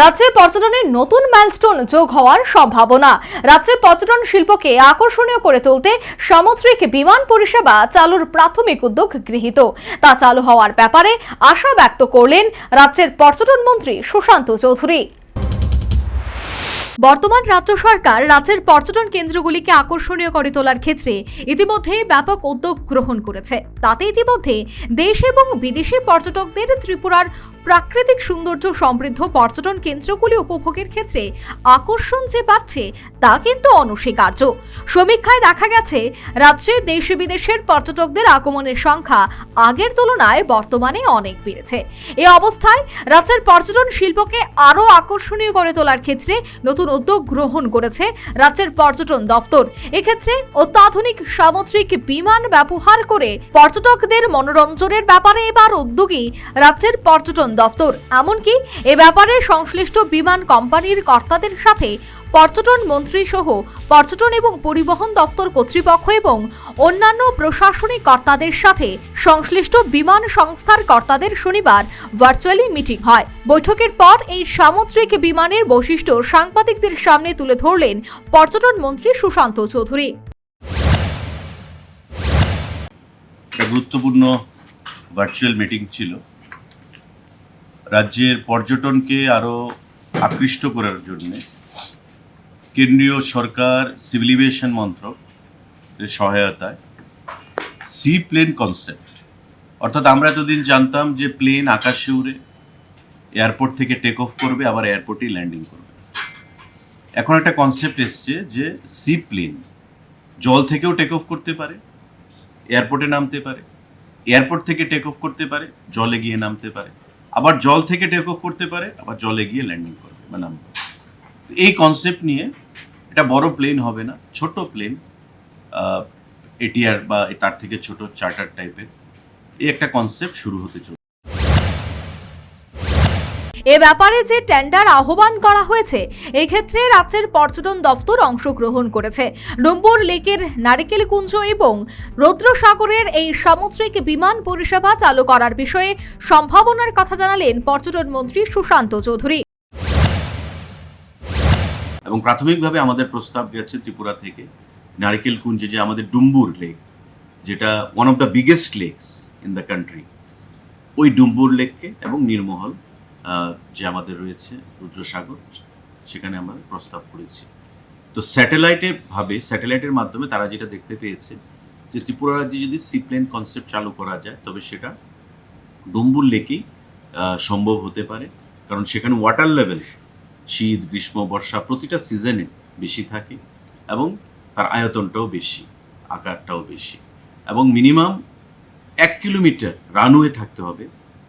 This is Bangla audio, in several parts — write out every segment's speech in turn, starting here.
রাজ্যে পর্যটনের নতুন মাইলস্টোন যোগ হওয়ার সম্ভাবনা। রাজ্যে পর্যটন শিল্পকে আকর্ষণীয় করে তুলতে সামুদ্রিক বিমান পরিষেবা চালুর প্রাথমিক উদ্যোগ গৃহীত। তা চালু হওয়ার ব্যাপারে আশা ব্যক্ত করলেন রাজ্যের পর্যটন মন্ত্রী সুশান্ত চৌধুরী। বর্তমান রাজ্য সরকার রাজ্যের পর্যটন কেন্দ্রগুলিকে আকর্ষণীয় করে তোলার ক্ষেত্রে ইতিমধ্যে ব্যাপক উদ্যোগ গ্রহণ করেছে। তাতে ইতিমধ্যে দেশ এবং বিদেশি পর্যটকদের ত্রিপুরার প্রাকৃতিক সৌন্দর্য সমৃদ্ধ পর্যটন কেন্দ্রগুলি উপভোগের ক্ষেত্রে আকর্ষণ যে বাড়ছে, তা কিন্তু অনস্বীকার্য। সমীক্ষায় দেখা গেছে, রাজ্যে দেশ বিদেশের পর্যটকদের আগমনের সংখ্যা আগের তুলনায় বর্তমানে অনেক বেড়েছে। এ অবস্থায় রাজ্যের পর্যটন শিল্পকে আরও আকর্ষণীয় করে তোলার ক্ষেত্রে নতুন উদ্যোগ গ্রহণ করেছে রাজ্যের পর্যটন দপ্তর। এক্ষেত্রে অত্যাধুনিক সামুদ্রিক বিমান ব্যবহার করে পর্যটকদের মনোরঞ্জনের ব্যাপারে এবার উদ্যোগী রাজ্যের পর্যটন দপ্তর এমনকি এ ব্যাপারে সংশ্লিষ্ট বিমান কোম্পানির কর্তাদের সাথে পর্যটন মন্ত্রী সহ পর্যটন এবং পরিবহন দপ্তর কর্তৃপক্ষ এবং অন্যান্য প্রশাসনিক কর্তাদের সাথে সংশ্লিষ্ট বিমান সংস্থার কর্তাদের শনিবার ভার্চুয়ালি মিটিং হয়। বৈঠকের পর এই সামুদ্রিক বিমানের বৈশিষ্ট্য সাংবাদিকদের সামনে তুলে ধরলেন পর্যটন মন্ত্রী সুশান্ত চৌধুরী। গুরুত্বপূর্ণ ভার্চুয়াল মিটিং ছিল। রাজ্যের পর্যটনকে আরও আকৃষ্ট করার জন্য কেন্দ্রীয় সরকার সিভিল এভিয়েশন মন্ত্রক সহায়তায় সি প্লেন কনসেপ্ট অর্থাৎ আমরা এতদিন জানতাম যে প্লেন আকাশে উড়ে এয়ারপোর্ট থেকে টেক অফ করবে, আবার এয়ারপোর্টেই ল্যান্ডিং করবে। এখন একটা কনসেপ্ট এসছে যে সি প্লেন জল থেকেও টেক অফ করতে পারে এয়ারপোর্টে নামতে পারে এয়ারপোর্ট থেকে টেক অফ করতে পারে, জলে গিয়ে নামতে পারে। আবার জল থেকে টেক অফ করতে পারে, আবার জলে গিয়ে ল্যান্ডিং করবে মানে এই কনসেপ্ট নিয়ে এটা বড় প্লেন হবে না, ছোট প্লেন এটিআর বা তার থেকে ছোট চার্টার টাইপের এই একটা কনসেপ্ট শুরু হতে চলছে। এ ব্যাপারে যে টেন্ডার আহ্বান করা হয়েছে, এক্ষেত্রে রাজ্যের পর্যটন দপ্তর অংশগ্রহণ করেছে। ডুম্বুর লেকের নারিকেল কুঞ্জ এবং রৌদ্রসাগরের এই সামুদ্রিক বিমান পরিষেবা চালু করার বিষয়ে সম্ভাবনার কথা জানালেন পর্যটন মন্ত্রী সুশান্ত চৌধুরী। এবং প্রাথমিকভাবে আমাদের প্রস্তাব গেছে ত্রিপুরা থেকে নারিকেল কুঞ্জে যে আমাদের ডুম্বুর লেক, যেটা one of the biggest lakes in the country ওই ডুম্বুর লেককে এবং নির্মহল যে আমাদের রয়েছে রুদ্রসাগর, সেখানে আমরা প্রস্তাব করেছি। তো স্যাটেলাইটের ভাবে, স্যাটেলাইটের মাধ্যমে তারা যেটা দেখতে পেয়েছে যে ত্রিপুরা রাজ্যে যদি সিপ্লেন কনসেপ্ট চালু করা যায়, তবে সেটা ডুম্বুর লেকেই সম্ভব হতে পারে। কারণ সেখানে ওয়াটার লেভেল শীত, গ্রীষ্ম, বর্ষা প্রতিটা সিজনে বেশি থাকে এবং তার আয়তনটাও বেশি, আকারটাও বেশি। এবং মিনিমাম এক কিলোমিটার রানওয়ে থাকতে হবে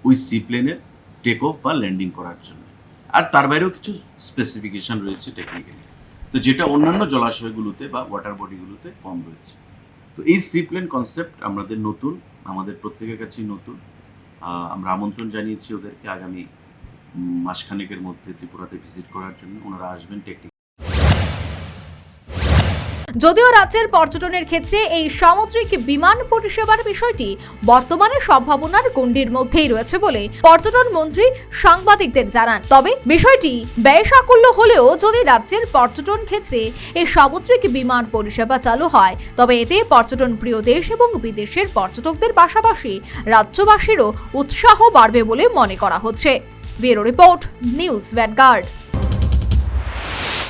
ওই সি প্লেনের টেক অফ বা ল্যান্ডিং করার জন্য। আর তার বাইরেও কিছু স্পেসিফিকেশন রয়েছে টেকনিক্যালি তো যেটা অন্যান্য জলাশয়গুলোতে বা ওয়াটার বডিগুলোতে কম রয়েছে। তো এই সিপ্লেন কনসেপ্ট আমাদের নতুন, আমাদের প্রত্যেকের কাছেই নতুন। আমরা আমন্ত্রণ জানিয়েছি ওদেরকে আগামী মাসখানেকের মধ্যে ত্রিপুরাতে ভিজিট করার জন্য। ওনারা আসবেন টেকনিক যদিও রাজ্যের পর্যটনের ক্ষেত্রে এই সামুদ্রিক বিমান পরিষেবার বিষয়টি বর্তমানে সম্ভাবনার গণ্ডির মধ্যেই রয়েছে বলে পর্যটন মন্ত্রী সাংবাদিকদের জানান। তবে বিষয়টি ব্যয় সাকল্য হলেও যদি রাজ্যের পর্যটন ক্ষেত্রে এই সামুদ্রিক বিমান পরিষেবা চালু হয়, তবে এতে পর্যটন প্রিয় দেশ এবং বিদেশের পর্যটকদের পাশাপাশি রাজ্যবাসীরও উৎসাহ বাড়বে বলে মনে করা হচ্ছে। Bureau report, news vanguard.